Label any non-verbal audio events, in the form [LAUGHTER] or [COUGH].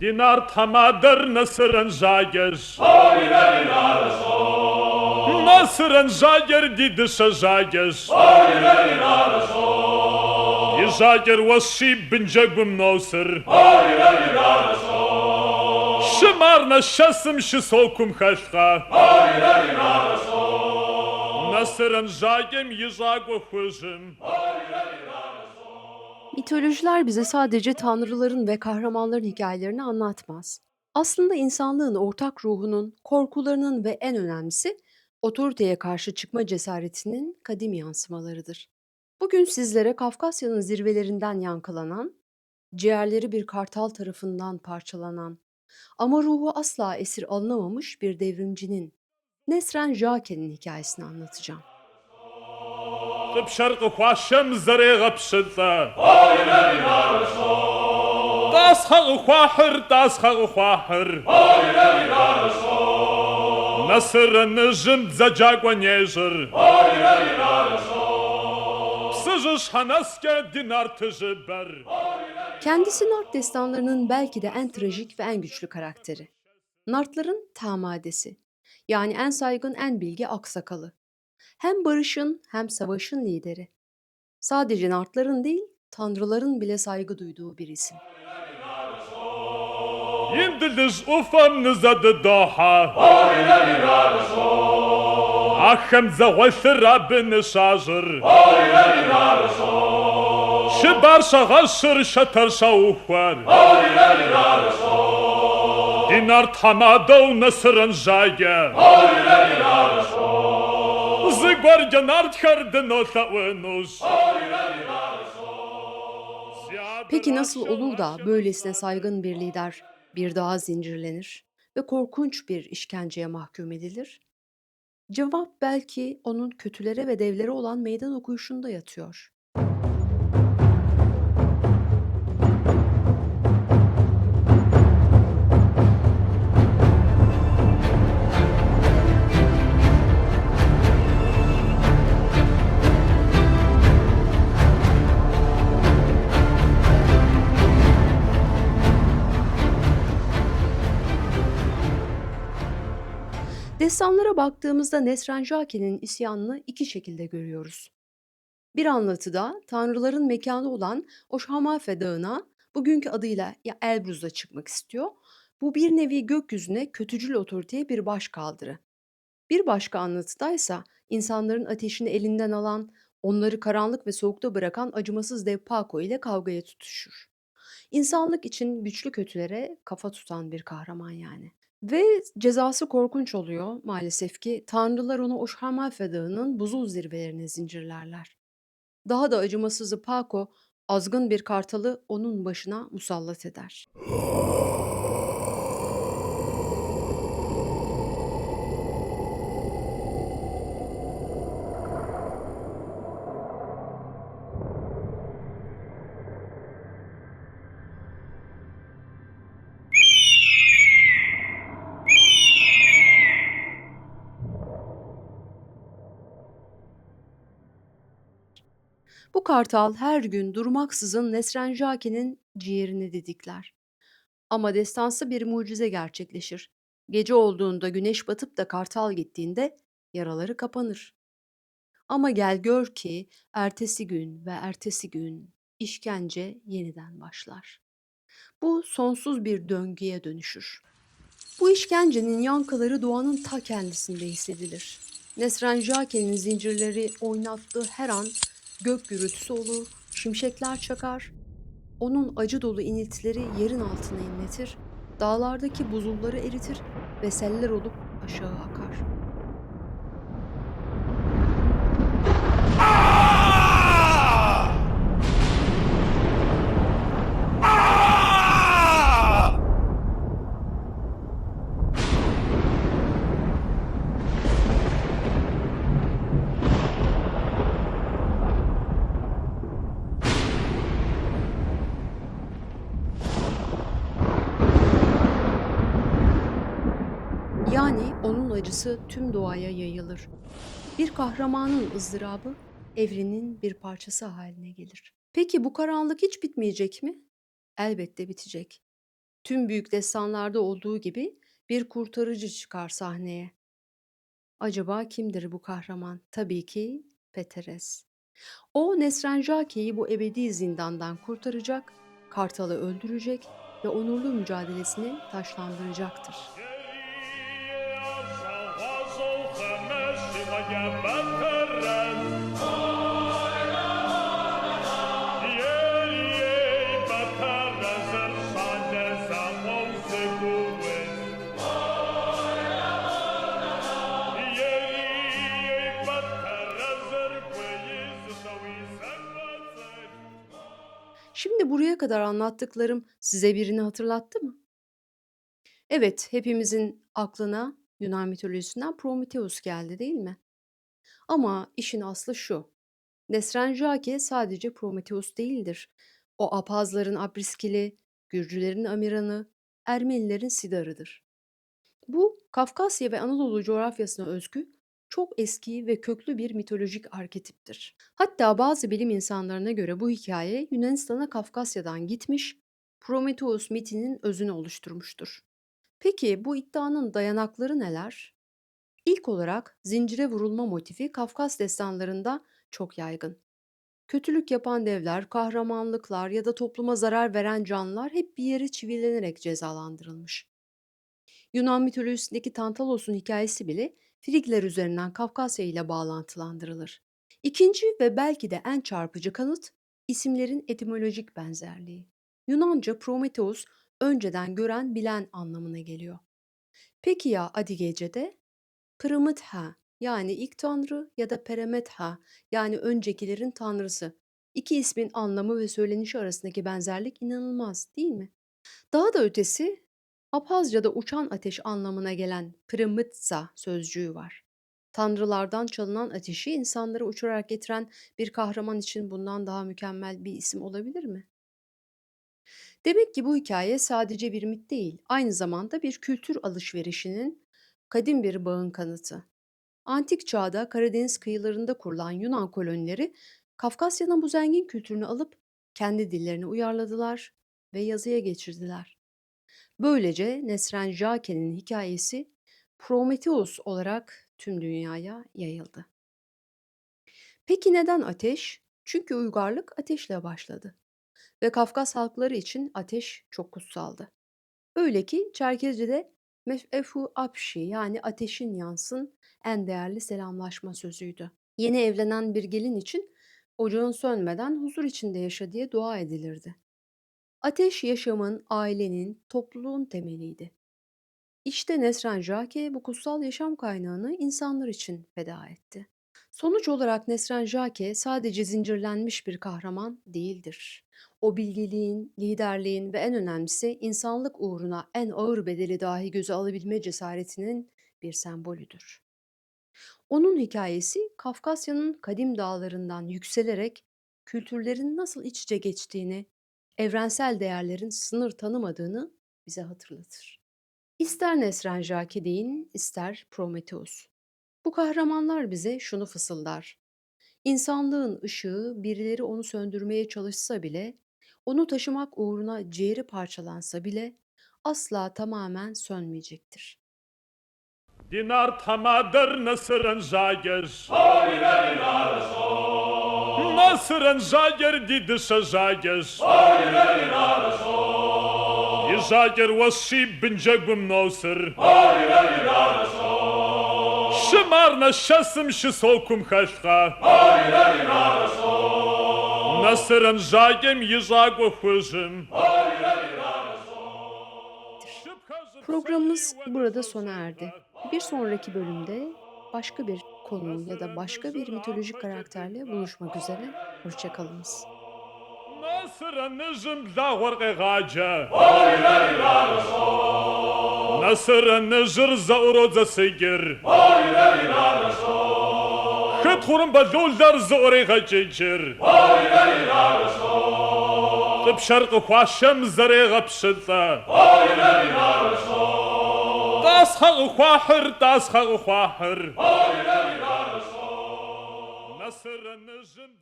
Dinar tamadır nasır enjager. Oy ve dinar şo. Nasır enjager didişe jager. Oy ve dinar şo. Yejager vashi bincegum nosır. Oy ve dinar şo. Şımar na şasım şisokum haşka. Oy ve dinar şo. Nasır enjagem yejago hıjım. Oy Mitolojiler bize sadece tanrıların ve kahramanların hikayelerini anlatmaz. Aslında insanlığın ortak ruhunun, korkularının ve en önemlisi otoriteye karşı çıkma cesaretinin kadim yansımalarıdır. Bugün sizlere Kafkasya'nın zirvelerinden yankılanan, ciğerleri bir kartal tarafından parçalanan ama ruhu asla esir alınamamış bir devrimcinin, Nesren Jake'nin hikayesini anlatacağım. بشرق خواشم زره غبشتا داس خغ خواحر داس خغ خواحر نصر نجم زجاج ونيجر سجش حنسك دينار تجبر Kendisi Nart destanlarının belki de en trajik ve en güçlü karakteri. Nartların tamadesi, yani en saygın, en bilge aksakalı. Hem barışın hem savaşın lideri. Sadece nartların değil, tanrıların bile saygı duyduğu bir isim. Yindiliş ufamınıza da daha. Ахам загъуэлъыр абы нышажьыр. Щыбар щагъэщыр шэтэр щаухуэр. Динар тхьэмадэу нэсырын жае. Oi barja nart hardeno. Peki nasıl olur da böylesine saygın bir lider bir daha zincirlenir ve korkunç bir işkenceye mahkum edilir? Cevap belki onun kötülere ve devlere olan meydan okuyuşunda yatıyor. Destanlara baktığımızda Nesren Jake'nin isyanını iki şekilde görüyoruz. Bir anlatıda tanrıların mekanı olan Oşhamafe Dağı'na bugünkü adıyla ya Elbruz'a çıkmak istiyor. Bu bir nevi gökyüzüne kötücül otoriteye bir baş kaldırı. Bir başka anlatıdaysa insanların ateşini elinden alan, onları karanlık ve soğukta bırakan acımasız dev Paco ile kavgaya tutuşur. İnsanlık için güçlü kötülere kafa tutan bir kahraman yani. Ve cezası korkunç oluyor maalesef ki tanrılar onu Oşhamafe Dağı'nın buzul zirvelerine zincirlerler. Daha da acımasızı Paco azgın bir kartalı onun başına musallat eder. [LAUGHS] Bu kartal her gün durmaksızın Nesren Jake'nin ciğerini didikler. Ama destansı bir mucize gerçekleşir. Gece olduğunda güneş batıp da kartal gittiğinde yaraları kapanır. Ama gel gör ki ertesi gün ve ertesi gün işkence yeniden başlar. Bu sonsuz bir döngüye dönüşür. Bu işkencenin yankıları doğanın ta kendisinde hissedilir. Nesren Jake'nin zincirleri oynattığı her an gök gürültüsü olur, şimşekler çakar. Onun acı dolu iniltileri yerin altına inletir, dağlardaki buzulları eritir ve seller olup aşağı akar. Onun acısı tüm doğaya yayılır. Bir kahramanın ızdırabı evrenin bir parçası haline gelir. Peki bu karanlık hiç bitmeyecek mi? Elbette bitecek. Tüm büyük destanlarda olduğu gibi bir kurtarıcı çıkar sahneye. Acaba kimdir bu kahraman? Tabii ki Peteres. O Nesrenjaki'yi bu ebedi zindandan kurtaracak, Kartal'ı öldürecek ve onurlu mücadelesini taşlandıracaktır. Şimdi buraya kadar anlattıklarım size birini hatırlattı mı? Evet, hepimizin aklına Yunan mitolojisinden Prometheus geldi değil mi? Ama işin aslı şu. Nesrenjake sadece Prometheus değildir. O Apazların Abriskili, Gürcülerin Amiranı, Ermenilerin Sidarı'dır. Bu Kafkasya ve Anadolu coğrafyasına özgü çok eski ve köklü bir mitolojik arketiptir. Hatta bazı bilim insanlarına göre bu hikaye Yunanistan'a Kafkasya'dan gitmiş, Prometheus mitinin özünü oluşturmuştur. Peki bu iddianın dayanakları neler? İlk olarak zincire vurulma motifi Kafkas destanlarında çok yaygın. Kötülük yapan devler, kahramanlıklar ya da topluma zarar veren canlılar hep bir yere çivilenerek cezalandırılmış. Yunan mitolojisindeki Tantalos'un hikayesi bile Frigler üzerinden Kafkasya ile bağlantılandırılır. İkinci ve belki de en çarpıcı kanıt isimlerin etimolojik benzerliği. Yunanca Prometheus önceden gören bilen anlamına geliyor. Peki ya Adigece'de? Pırmıtha yani ilk tanrı ya da Peremetha yani öncekilerin tanrısı. İki ismin anlamı ve söylenişi arasındaki benzerlik inanılmaz değil mi? Daha da ötesi Apazca'da uçan ateş anlamına gelen Pırmıtsa sözcüğü var. Tanrılardan çalınan ateşi insanlara uçurarak getiren bir kahraman için bundan daha mükemmel bir isim olabilir mi? Demek ki bu hikaye sadece bir mit değil, aynı zamanda bir kültür alışverişinin kadim bir bağın kanıtı. Antik çağda Karadeniz kıyılarında kurulan Yunan kolonileri Kafkasya'nın bu zengin kültürünü alıp kendi dillerine uyarladılar ve yazıya geçirdiler. Böylece Nesren Jake'nin hikayesi Prometheus olarak tüm dünyaya yayıldı. Peki neden ateş? Çünkü uygarlık ateşle başladı ve Kafkas halkları için ateş çok kutsaldı. Öyle ki Çerkezce'de mef'efu apşi yani ateşin yansın en değerli selamlaşma sözüydü. Yeni evlenen bir gelin için ocağın sönmeden huzur içinde yaşa diye dua edilirdi. Ateş yaşamın, ailenin, topluluğun temeliydi. İşte Nesren Jake bu kutsal yaşam kaynağını insanlar için feda etti. Sonuç olarak Nesren Jake sadece zincirlenmiş bir kahraman değildir. O bilgeliğin, liderliğin ve en önemlisi insanlık uğruna en ağır bedeli dahi göze alabilme cesaretinin bir sembolüdür. Onun hikayesi Kafkasya'nın kadim dağlarından yükselerek kültürlerin nasıl iç içe geçtiğini, evrensel değerlerin sınır tanımadığını bize hatırlatır. İster Nesren Jake deyin, ister Prometheus. Bu kahramanlar bize şunu fısıldar. İnsanlığın ışığı birileri onu söndürmeye çalışsa bile, onu taşımak uğruna ciğeri parçalansa bile asla tamamen sönmeyecektir. Dinar tamadır Nasır'ın zagir. Nasır'ın zagir didisi zagir. Yzagir wasib bin cegum nosır. Şımarna şasım şu sokum haşka. Nasır'ın zagim yzagu huzum. Programımız burada sona erdi. Bir sonraki bölümde başka bir konu ya da başka bir mitolojik karakterle buluşmak üzere. Hoşçakalınız. Насырыны жырза уродза сыгер. Ойлар ирарышо. Хет хурым бадолдар за ореха чечер. Ойлар ирарышо. Тып шарқы хуашам зареға пшыта. Ойлар ирарышо. Тас хағы хуахыр, тас хағы хуахыр. Ойлар ирарышо. Насырыны жын